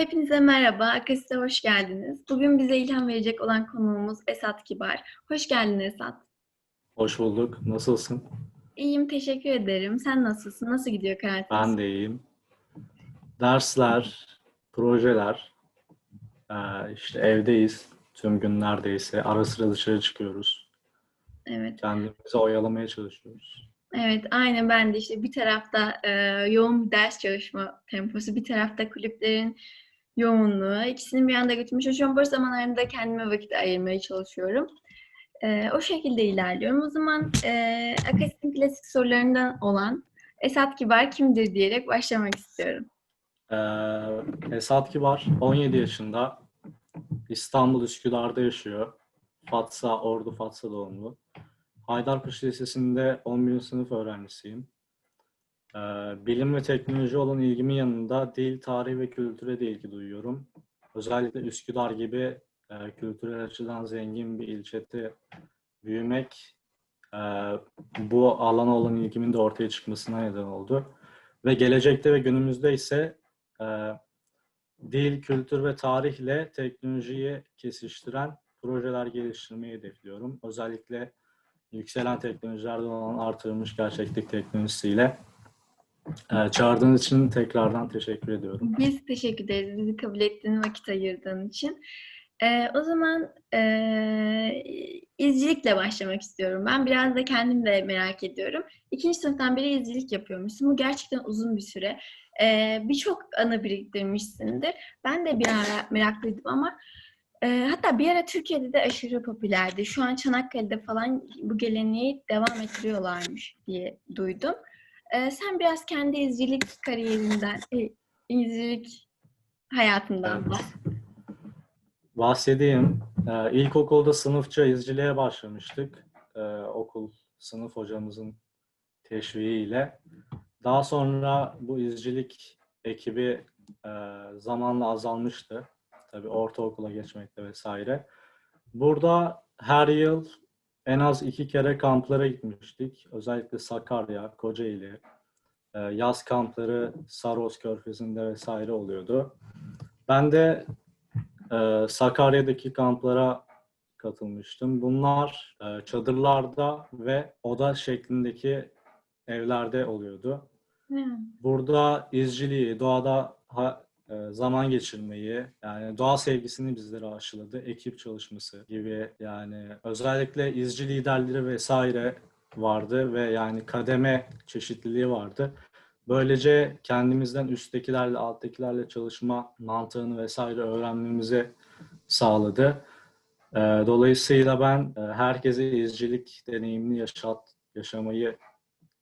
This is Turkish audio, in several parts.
Hepinize merhaba, Akasit'e hoş geldiniz. Bugün bize ilham verecek olan konuğumuz Esat Kibar. Hoş geldin Esat. Hoş bulduk. Nasılsın? İyiyim, teşekkür ederim. Sen nasılsın? Nasıl gidiyor karantina? Ben de iyiyim. Dersler, projeler, eee, işte evdeyiz tüm gün neredeyse. Ara sıra dışarı çıkıyoruz. Evet, Kendimizi oyalamaya çalışıyoruz. evet, aynen ben de işte bir tarafta e, yoğun bir ders çalışma temposu, bir tarafta kulüplerin yoğunluğu. İkisini bir anda götürmüş çalışıyorum. Boş zamanlarımda kendime vakit ayırmaya çalışıyorum. E, o şekilde ilerliyorum. O zaman e, Akasit'in klasik sorularından olan Esat Kibar kimdir diyerek başlamak istiyorum. Eee Esat Kibar 17 yaşında. İstanbul Üsküdar'da yaşıyor. Fatsa, Ordu Fatsa doğumlu. Haydarpaşa Lisesi'nde 11. sınıf öğrencisiyim. Eee, bilim ve teknoloji olan ilgimin yanında dil, tarih ve kültüre de ilgi duyuyorum. Özellikle Üsküdar gibi eee, kültürel açıdan zengin bir ilçede büyümek eee, bu alana olan ilgimin de ortaya çıkmasına neden oldu. Ve gelecekte ve günümüzde ise eee, dil, kültür ve tarihle teknolojiyi kesiştiren projeler geliştirmeyi hedefliyorum. Özellikle yükselen teknolojilerden olan artırılmış gerçeklik teknolojisiyle. Eee, çağırdığınız için tekrardan teşekkür ediyorum. Biz teşekkür ederiz bizi kabul ettiğin, vakit ayırdığın için. Ee, o zaman ee, izcilikle başlamak istiyorum. Ben biraz da kendim de merak ediyorum. İkinci sınıftan beri izcilik yapıyormuşsun. Bu gerçekten uzun bir süre. Ee, Birçok anı biriktirmişsindir. Ben de bir ara meraklıydım ama ee, hatta bir ara Türkiye'de de aşırı popülerdi. Şu an Çanakkale'de falan bu geleneği devam ettiriyorlarmış diye duydum. Ee, sen biraz kendi izcilik kariyerinden, e, izcilik hayatından Evet. bahset. Bahsedeyim. Ee, ilkokulda sınıfça izciliğe başlamıştık. Ee, okul, sınıf hocamızın teşviğiyle. Daha sonra bu izcilik ekibi e, zamanla azalmıştı. Tabii ortaokula geçmekte vesaire. Burada her yıl en az iki kere kamplara gitmiştik. Özellikle Sakarya, Kocaeli, e, yaz kampları Saros Körfezi'nde vesaire oluyordu. Ben de e, Sakarya'daki kamplara katılmıştım. Bunlar e, çadırlarda ve oda şeklindeki evlerde oluyordu. Hı. Burada izciliği, doğada ha- zaman geçirmeyi, yani doğa sevgisini bizlere aşıladı. Ekip çalışması gibi yani özellikle izci liderleri vesaire vardı ve yani kademe çeşitliliği vardı. Böylece kendimizden üsttekilerle, alttakilerle çalışma mantığını vesaire öğrenmemizi sağladı. E, Dolayısıyla ben e, herkese izcilik deneyimini yaşat, yaşamayı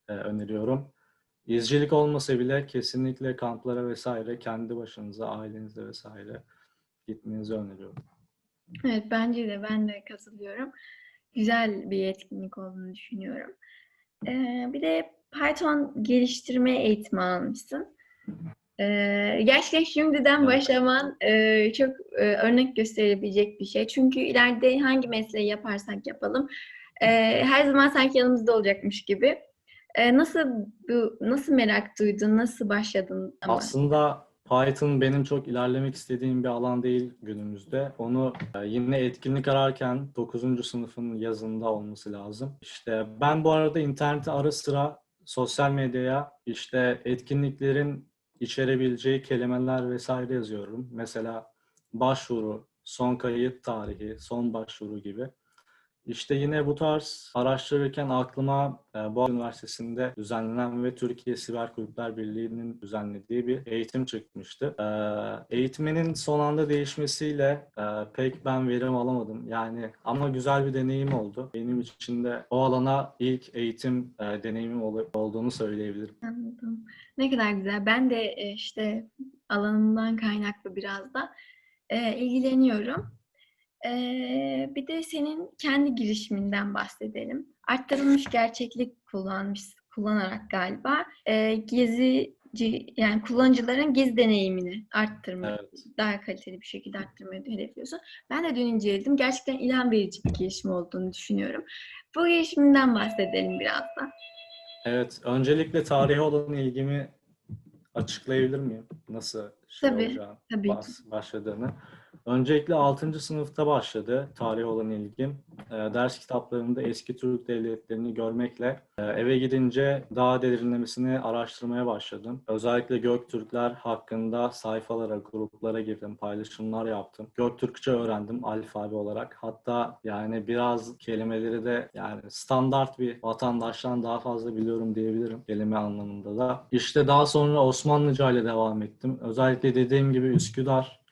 e, öneriyorum. İzcilik olmasa bile kesinlikle kamplara vesaire kendi başınıza, ailenizle vesaire gitmenizi öneriyorum. Evet bence de ben de katılıyorum. Güzel bir etkinlik olduğunu düşünüyorum. Ee, bir de Python geliştirme eğitimi almışsın. Ee, gerçekten şimdiden Evet. başlaman e, çok e, örnek gösterebilecek bir şey. Çünkü ileride hangi mesleği yaparsak yapalım e, her zaman sanki yanımızda olacakmış gibi. E, nasıl bu nasıl merak duydun, nasıl başladın ama? Aslında Python benim çok ilerlemek istediğim bir alan değil günümüzde. Onu e, yine etkinlik ararken 9. sınıfın yazında olması lazım. İşte ben bu arada internete ara sıra sosyal medyaya işte etkinliklerin içerebileceği kelimeler vesaire yazıyorum. Mesela başvuru, son kayıt tarihi, son başvuru gibi. İşte yine bu tarz araştırırken aklıma e, Boğaziçi Üniversitesi'nde düzenlenen ve Türkiye Siber Kulüpler Birliği'nin düzenlediği bir eğitim çıkmıştı. E, eğitmenin son anda değişmesiyle e, pek ben verim alamadım. Yani ama güzel bir deneyim oldu. Benim için de o alana ilk eğitim deneyimim ol- olduğunu söyleyebilirim. Ne kadar güzel. Ben de işte alanımdan kaynaklı biraz da ilgileniyorum. E, bir de senin kendi girişiminden bahsedelim. Arttırılmış gerçeklik kullanmış, kullanarak galiba e, gezici yani kullanıcıların gezi deneyimini arttırmayı, Evet. daha kaliteli bir şekilde arttırmayı hedefliyorsun. Ben de dün inceledim. Gerçekten ilham verici bir girişim olduğunu düşünüyorum. Bu girişiminden bahsedelim biraz da. Evet, öncelikle tarihe olan ilgimi açıklayabilir miyim? Nasıl şey Tabii, olacağını, tabii ki. bas- başladığını. Öncelikle 6. sınıfta başladı tarih olan ilgim. Ee, ders kitaplarında eski Türk devletlerini görmekle e, eve gidince daha derinlemesine araştırmaya başladım. Özellikle Göktürkler hakkında sayfalara, gruplara girdim, paylaşımlar yaptım. Göktürkçe öğrendim alfabe olarak. Hatta yani biraz kelimeleri de yani standart bir vatandaştan daha fazla biliyorum diyebilirim kelime anlamında da. İşte daha sonra Osmanlıca ile devam ettim. Özellikle dediğim gibi Üsküdar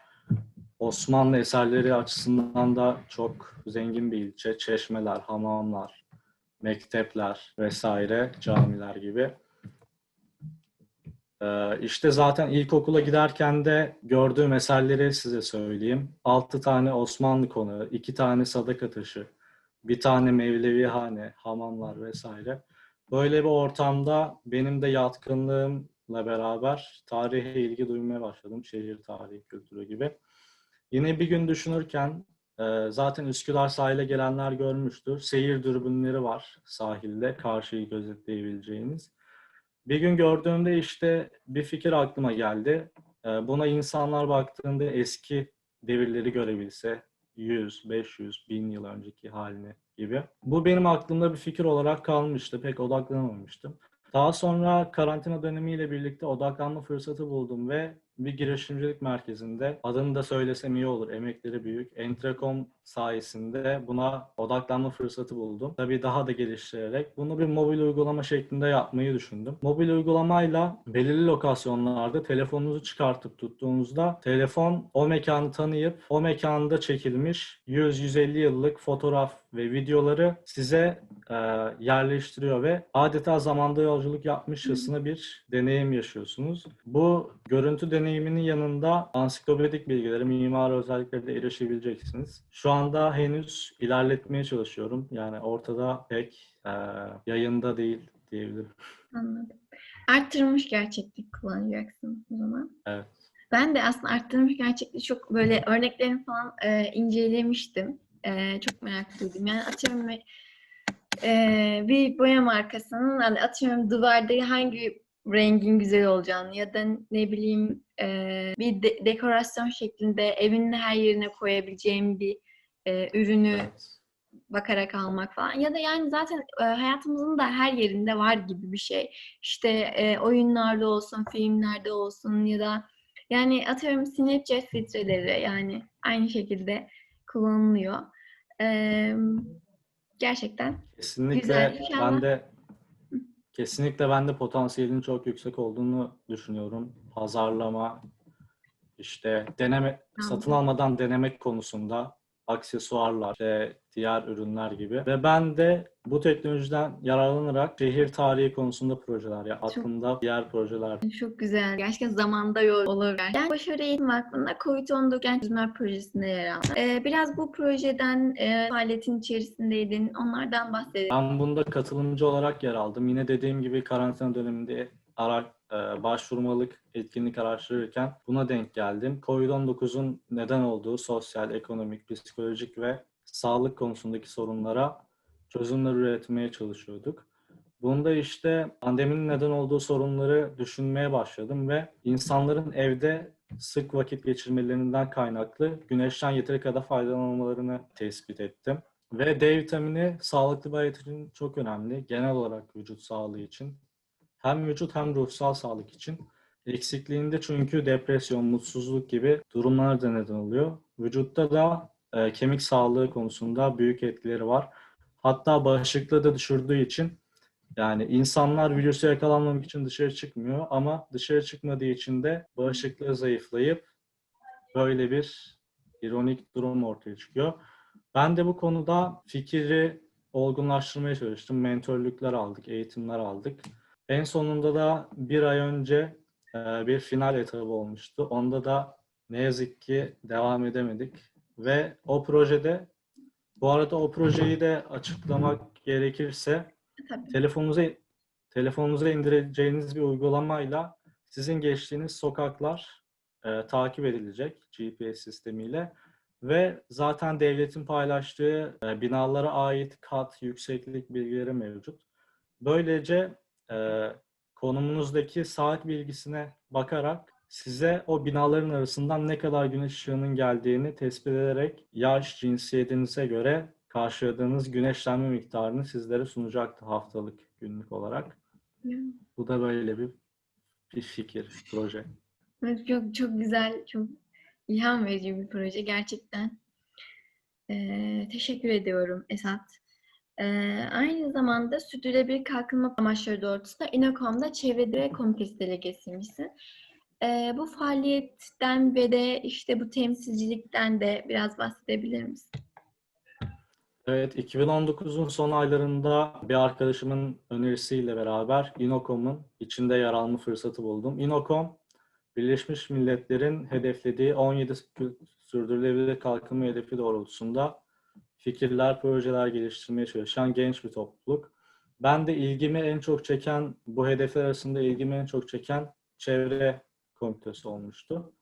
Osmanlı eserleri açısından da çok zengin bir ilçe. Çeşmeler, hamamlar, mektepler vesaire, camiler gibi. Ee, işte zaten ilkokula giderken de gördüğüm eserleri size söyleyeyim. 6 tane Osmanlı konağı, 2 tane sadaka taşı, bir tane Mevlevihane, hamamlar vesaire. Böyle bir ortamda benim de yatkınlığımla beraber tarihe ilgi duymaya başladım. Şehir tarihi, kültürü gibi. Yine bir gün düşünürken e, zaten Üsküdar sahile gelenler görmüştür. Seyir dürbünleri var sahilde karşıyı gözetleyebileceğiniz. Bir gün gördüğümde işte bir fikir aklıma geldi. E, Buna insanlar baktığında eski devirleri görebilse 100, 500, 1000 yıl önceki halini gibi. Bu benim aklımda bir fikir olarak kalmıştı. Pek odaklanamamıştım. Daha sonra karantina dönemiyle birlikte odaklanma fırsatı buldum ve bir girişimcilik merkezinde adını da söylesem iyi olur. Emekleri büyük. Entrekom sayesinde buna odaklanma fırsatı buldum. Tabii daha da geliştirerek bunu bir mobil uygulama şeklinde yapmayı düşündüm. Mobil uygulamayla belirli lokasyonlarda telefonunuzu çıkartıp tuttuğunuzda telefon o mekanı tanıyıp o mekanda çekilmiş 100-150 yıllık fotoğraf ve videoları size e, yerleştiriyor ve adeta zamanda yolculuk yapmışçasına bir deneyim yaşıyorsunuz. Bu görüntü deneyiminin yanında ansiklopedik bilgilere, mimari özelliklere de erişebileceksiniz. Şu anda henüz ilerletmeye çalışıyorum. Yani ortada pek e, yayında değil diyebilirim. Anladım. Arttırılmış gerçeklik kullanacaksın o zaman. Evet. Ben de aslında arttırılmış gerçekliği çok böyle örneklerini falan e, incelemiştim. E, çok meraklıydım. Yani atıyorum e, bir boya markasının hani atıyorum duvarda hangi rengin güzel olacağını ya da ne bileyim e, bir de- dekorasyon şeklinde evinin her yerine koyabileceğim bir e, ürünü evet. bakarak almak falan ya da yani zaten e, hayatımızın da her yerinde var gibi bir şey. İşte e, oyunlarda olsun, filmlerde olsun ya da yani atıyorum Snapchat filtreleri yani aynı şekilde kullanılıyor. E, gerçekten Kesinlikle Güzel, inşallah. ben de kesinlikle ben de potansiyelinin çok yüksek olduğunu düşünüyorum. Pazarlama, işte deneme, satın almadan denemek konusunda aksesuarlar, işte diğer ürünler gibi. Ve ben de bu teknolojiden yararlanarak şehir tarihi konusunda projeler ya aklımda diğer projeler çok güzel. Gerçekten zamanda yol olur. Yani Başarı Eğitim Vakfı'nda COVID-19 Genç Çözümler Projesi'nde yer aldın. E, biraz bu projeden e, faaliyetin içerisindeydin. Onlardan bahsedelim. Ben bunda katılımcı olarak yer aldım. Yine dediğim gibi karantina döneminde ara, e, başvurmalık etkinlik araştırırken buna denk geldim. Covid-19'un neden olduğu sosyal, ekonomik, psikolojik ve sağlık konusundaki sorunlara çözümler üretmeye çalışıyorduk. Bunda işte pandeminin neden olduğu sorunları düşünmeye başladım ve insanların evde sık vakit geçirmelerinden kaynaklı güneşten yeteri kadar faydalanmalarını tespit ettim. Ve D vitamini sağlıklı bir hayat için çok önemli. Genel olarak vücut sağlığı için. Hem vücut hem ruhsal sağlık için. Eksikliğinde çünkü depresyon, mutsuzluk gibi durumlar da neden oluyor. Vücutta da e, kemik sağlığı konusunda büyük etkileri var. Hatta bağışıklığı da düşürdüğü için yani insanlar virüse yakalanmamak için dışarı çıkmıyor ama dışarı çıkmadığı için de bağışıklığı zayıflayıp böyle bir ironik durum ortaya çıkıyor. Ben de bu konuda fikri olgunlaştırmaya çalıştım. Mentörlükler aldık, eğitimler aldık. En sonunda da bir ay önce e, bir final etabı olmuştu. Onda da ne yazık ki devam edemedik. Ve o projede, bu arada o projeyi de açıklamak gerekirse Tabii. telefonunuza telefonunuza indireceğiniz bir uygulamayla sizin geçtiğiniz sokaklar e, takip edilecek GPS sistemiyle ve zaten devletin paylaştığı e, binalara ait kat, yükseklik bilgileri mevcut. Böylece e, konumunuzdaki saat bilgisine bakarak size o binaların arasından ne kadar güneş ışığının geldiğini tespit ederek yaş, cinsiyetinize göre karşıladığınız güneşlenme miktarını sizlere sunacaktı haftalık, günlük olarak. Ya. Bu da böyle bir, bir fikir, proje. Evet, çok çok güzel, çok ilham verici bir proje gerçekten. Ee, teşekkür ediyorum Esat. Ee, aynı zamanda sürdürülebilir kalkınma amaçları doğrultusunda İNOKOM'da Çevre Direk Komitesi delegesiymişsin. Ee, bu faaliyetten ve de işte bu temsilcilikten de biraz bahsedebilir misin? Evet, 2019'un son aylarında bir arkadaşımın önerisiyle beraber İNOKOM'un içinde yer alma fırsatı buldum. İNOKOM, Birleşmiş Milletler'in hedeflediği 17 sürdürülebilir kalkınma hedefi doğrultusunda fikirler, projeler geliştirmeye çalışan genç bir topluluk. Ben de ilgimi en çok çeken, bu hedefler arasında ilgimi en çok çeken çevre komitesi olmuştu.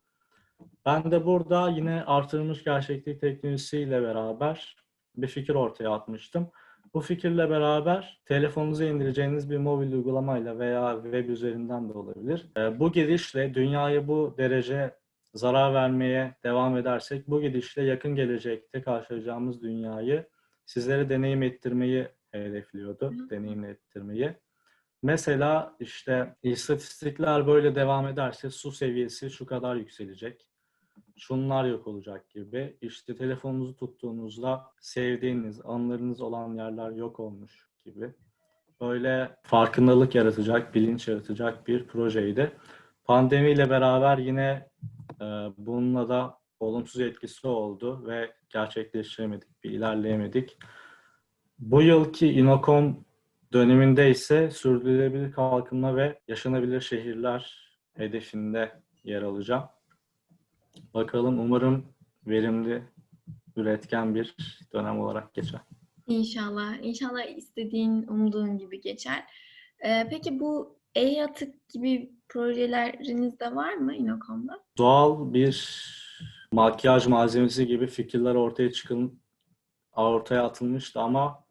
Ben de burada yine artırılmış gerçeklik teknolojisiyle beraber bir fikir ortaya atmıştım. Bu fikirle beraber telefonunuza indireceğiniz bir mobil uygulamayla veya web üzerinden de olabilir. Ee, Bu gidişle dünyaya bu derece zarar vermeye devam edersek bu gidişle yakın gelecekte karşılayacağımız dünyayı sizlere deneyim ettirmeyi hedefliyordu. Hı. Deneyim ettirmeyi. Mesela işte istatistikler böyle devam ederse su seviyesi şu kadar yükselecek. Şunlar yok olacak gibi. İşte telefonunuzu tuttuğunuzda sevdiğiniz, anılarınız olan yerler yok olmuş gibi. Böyle farkındalık yaratacak, bilinç yaratacak bir projeydi. Pandemiyle beraber yine e, bununla da olumsuz etkisi oldu ve gerçekleştiremedik, bir ilerleyemedik. Bu yılki Inokom döneminde ise sürdürülebilir kalkınma ve yaşanabilir şehirler hedefinde yer alacağım. Bakalım umarım verimli, üretken bir dönem olarak geçer. İnşallah, inşallah istediğin, umduğun gibi geçer. Ee, peki bu e-atık gibi projeleriniz de var mı İNOKOM'da? Doğal bir makyaj malzemesi gibi fikirler ortaya çıkın ortaya atılmıştı ama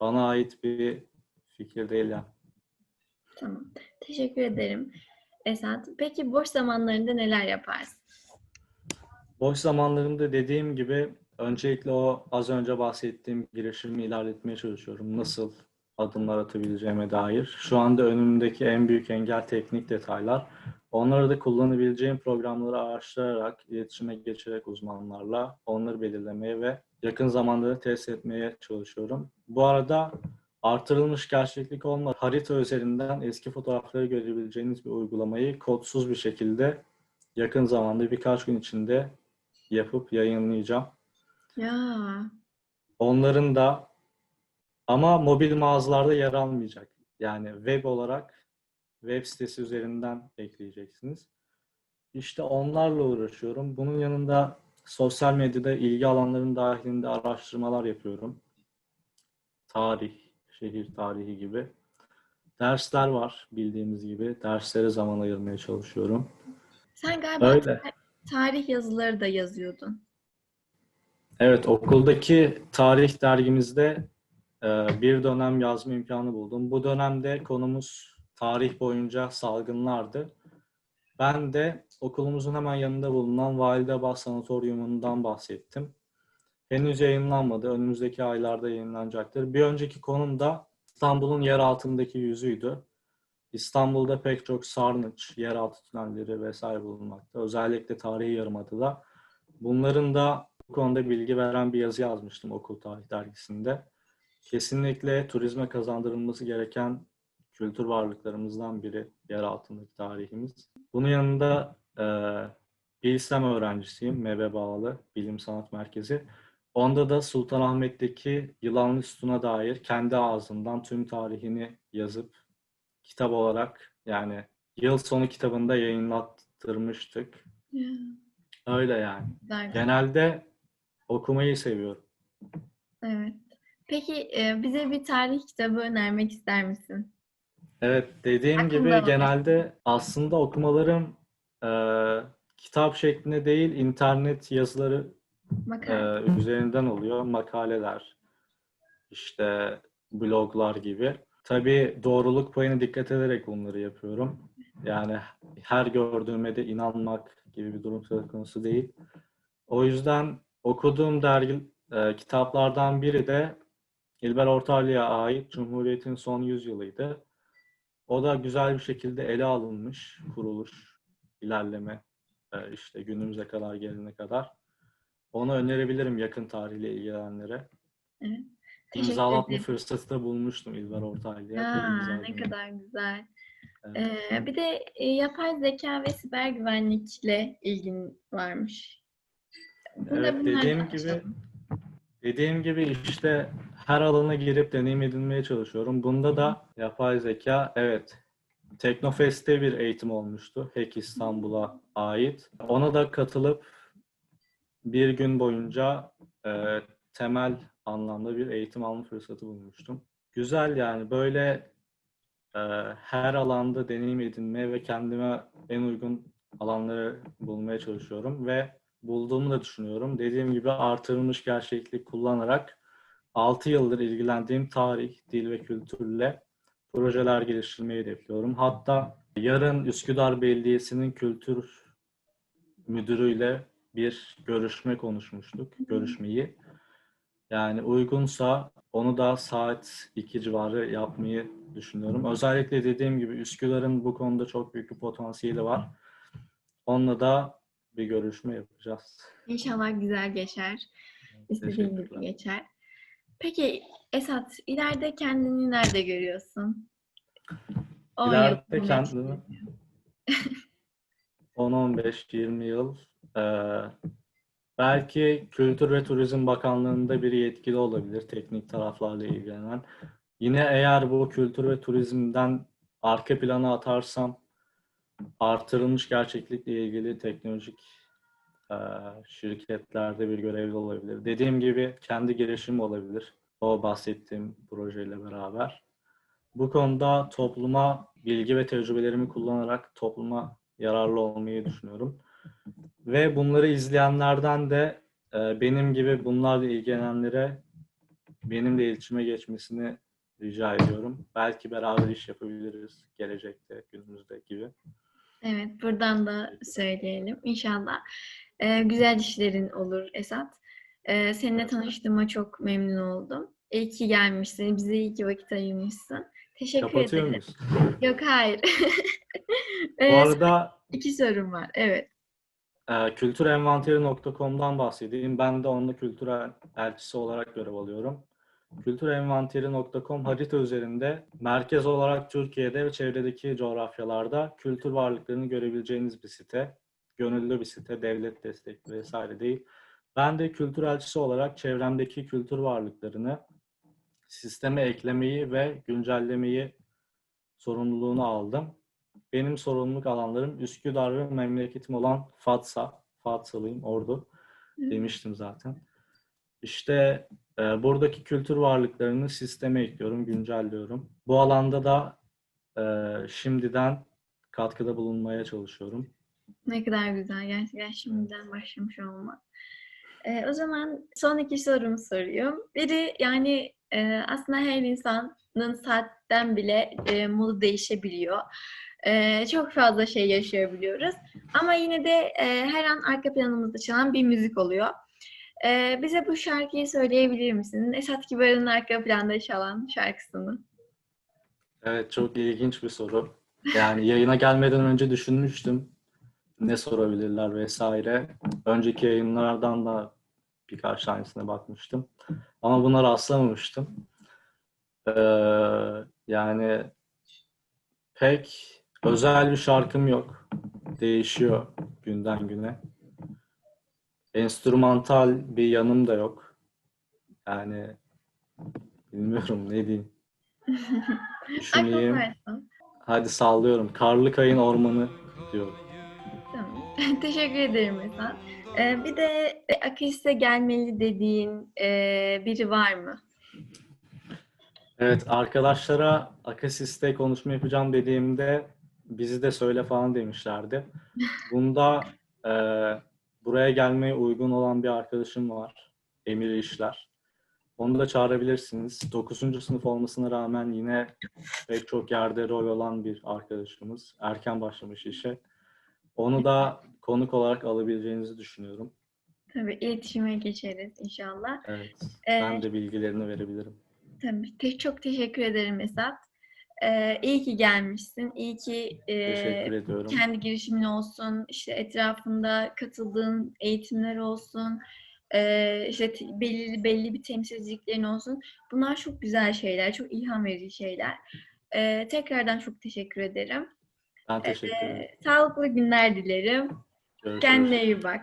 bana ait bir fikir değil. Tamam. Teşekkür ederim Esat. Peki boş zamanlarında neler yaparsın? Boş zamanlarımda dediğim gibi öncelikle o az önce bahsettiğim girişimi ilerletmeye çalışıyorum. Nasıl adımlar atabileceğime dair. Şu anda önümdeki en büyük engel teknik detaylar. Onları da kullanabileceğim programları araştırarak, iletişime geçerek uzmanlarla onları belirlemeye ve yakın zamanda da test etmeye çalışıyorum. Bu arada artırılmış gerçeklik olma harita üzerinden eski fotoğrafları görebileceğiniz bir uygulamayı kodsuz bir şekilde yakın zamanda birkaç gün içinde yapıp yayınlayacağım. Ya, Onların da ama mobil mağazalarda yer almayacak. Yani web olarak web sitesi üzerinden ekleyeceksiniz. İşte onlarla uğraşıyorum. Bunun yanında sosyal medyada ilgi alanlarının dahilinde araştırmalar yapıyorum. Tarih, şehir tarihi gibi. Dersler var bildiğimiz gibi. Derslere zaman ayırmaya çalışıyorum. sen galiba Öyle. tar- tarih yazıları da yazıyordun. Evet, okuldaki tarih dergimizde e, bir dönem yazma imkanı buldum. Bu dönemde konumuz tarih boyunca salgınlardı. Ben de okulumuzun hemen yanında bulunan Validebağ Sanatoryumundan bahsettim. Henüz yayınlanmadı. Önümüzdeki aylarda yayınlanacaktır. Bir önceki konum da İstanbul'un yer altındaki yüzüydü. İstanbul'da pek çok sarnıç, yeraltı tünelleri vesaire bulunmakta. Özellikle tarihi yarımadada. Bunların da bu konuda bilgi veren bir yazı yazmıştım Okul Tarih Dergisi'nde. Kesinlikle turizme kazandırılması gereken kültür varlıklarımızdan biri yer altındaki tarihimiz. Bunun yanında e, Bilsem öğrencisiyim, MEB'e bağlı Bilim Sanat Merkezi. Onda da Sultanahmet'teki Yılanlı Sütun'a dair kendi ağzından tüm tarihini yazıp kitap olarak yani yıl sonu kitabında yayınlattırmıştık. Ya, Öyle yani. güzel. Genelde okumayı seviyorum. Evet. Peki e, bize bir tarih kitabı önermek ister misin? Evet, dediğim Aklımda gibi var. genelde aslında okumalarım e, kitap şeklinde değil, internet yazıları Makale. üzerinden oluyor. Makaleler, işte bloglar gibi. Tabii doğruluk payına dikkat ederek bunları yapıyorum. Yani her gördüğüme de inanmak gibi bir durum söz konusu değil. O yüzden okuduğum dergi e, kitaplardan biri de İlber Ortaylı'ya ait Cumhuriyet'in son yüzyılıydı. O da güzel bir şekilde ele alınmış kuruluş, ilerleme e, işte günümüze kadar gelene kadar. Onu önerebilirim yakın tarihle ilgilenenlere. Teşekkür İmzalatma fırsatı da bulmuştum İlber Ortaylı'ya. Aa, ne kadar güzel. Evet. Ee, bir de e, yapay zeka ve siber güvenlikle ilgin varmış. Bunu da Evet, dediğim gibi. Dediğim gibi işte her alana girip deneyim edinmeye çalışıyorum. Bunda da yapay zeka, evet. Teknofest'te bir eğitim olmuştu. Hack İstanbul'a ait. Ona da katılıp bir gün boyunca e, temel anlamda bir eğitim alma fırsatı bulmuştum. Güzel yani böyle e, her alanda deneyim edinmeye ve kendime en uygun alanları bulmaya çalışıyorum ve bulduğumu da düşünüyorum. Dediğim gibi artırılmış gerçeklik kullanarak 6 yıldır ilgilendiğim tarih, dil ve kültürle projeler geliştirmeyi hedefliyorum. Hatta yarın Üsküdar Belediyesi'nin kültür müdürüyle bir görüşme konuşmuştuk, görüşmeyi. Yani uygunsa onu da saat 2 civarı yapmayı düşünüyorum. Özellikle dediğim gibi Üsküdar'ın bu konuda çok büyük bir potansiyeli var. Onunla da bir görüşme yapacağız. İnşallah güzel geçer. İstediğin gibi geçer. Peki Esat, ileride kendini nerede görüyorsun? Yıl İleride kendimi 10-15-20 yıl belki Kültür ve Turizm Bakanlığı'nda bir yetkili olabilir teknik taraflarla ilgilenen. Yine eğer bu kültür ve turizmden arka plana atarsam artırılmış gerçeklikle ilgili teknolojik eee, şirketlerde bir görevli olabilir. Dediğim gibi kendi girişim olabilir. O bahsettiğim projeyle beraber. Bu konuda topluma bilgi ve tecrübelerimi kullanarak topluma yararlı olmayı düşünüyorum. Ve bunları izleyenlerden de e, benim gibi bunlarla ilgilenenlere benimle iletişime geçmesini rica ediyorum. Belki beraber iş yapabiliriz gelecekte, günümüzde gibi. Evet, buradan da söyleyelim. İnşallah e, güzel işlerin olur Esat. E, seninle tanıştığıma çok memnun oldum. İyi ki gelmişsin, bize iyi ki vakit ayırmışsın. Teşekkür Kapatıyor ederim. muyuz? Yok hayır. Bu E, arada iki sorum var. Evet. E, kültürenvanteri.com'dan bahsedeyim. Ben de onunla kültürel elçisi olarak görev alıyorum. Kültürenvanteri.com harita üzerinde merkez olarak Türkiye'de ve çevredeki coğrafyalarda kültür varlıklarını görebileceğiniz bir site. Gönüllü bir site, devlet destekli vesaire değil. Ben de kültür elçisi olarak çevremdeki kültür varlıklarını sisteme eklemeyi ve güncellemeyi sorumluluğunu aldım. Benim sorumluluk alanlarım Üsküdar ve memleketim olan Fatsa. Fatsalıyım, Ordu demiştim zaten. İşte e, buradaki kültür varlıklarını sisteme ekliyorum, güncelliyorum. Bu alanda da e, şimdiden katkıda bulunmaya çalışıyorum. Ne kadar güzel. Gerçekten şimdiden başlamış olmak. Ee, o zaman son iki sorumu soruyorum. Biri yani e, aslında her insanın saatten bile e, modu değişebiliyor. Çok fazla şey yaşayabiliyoruz. Ama yine de her an arka planımızda çalan bir müzik oluyor. Bize bu şarkıyı söyleyebilir misin? Esat Kibar'ın arka planda çalan şarkısını. Evet, çok ilginç bir soru. Yani yayına gelmeden önce düşünmüştüm ne sorabilirler vesaire. Önceki yayınlardan da birkaç tanesine bakmıştım. Ama buna rastlamamıştım. Ee, yani pek özel bir şarkım yok. Değişiyor günden güne. Enstrümantal bir yanım da yok. Yani bilmiyorum ne diyeyim. Düşüneyim. Hadi sallıyorum. Karlı Kayın Ormanı diyorum. Tamam. Teşekkür ederim Esat. Ee, bir de Akis'e gelmeli dediğin e, biri var mı? Evet arkadaşlara Akasis'te konuşma yapacağım dediğimde bizi de söyle falan demişlerdi. Bunda e, buraya gelmeye uygun olan bir arkadaşım var. Emir İşler. Onu da çağırabilirsiniz. 9. sınıf olmasına rağmen yine pek çok yerde rol olan bir arkadaşımız. Erken başlamış işe. Onu da konuk olarak alabileceğinizi düşünüyorum. Tabii iletişime geçeriz inşallah. Evet. Ee, Ben de bilgilerini verebilirim. Tabii. Te- çok teşekkür ederim Esat. Ee, iyi ki gelmişsin. İyi ki e, kendi girişimin olsun, işte etrafında katıldığın eğitimler olsun, e, işte te- belli belli bir temsilciliklerin olsun. Bunlar çok güzel şeyler, çok ilham verici şeyler. Ee, tekrardan çok teşekkür ederim. Ben teşekkür ederim. Ee, sağlıklı günler dilerim. Görüşürüz. Kendine iyi bak.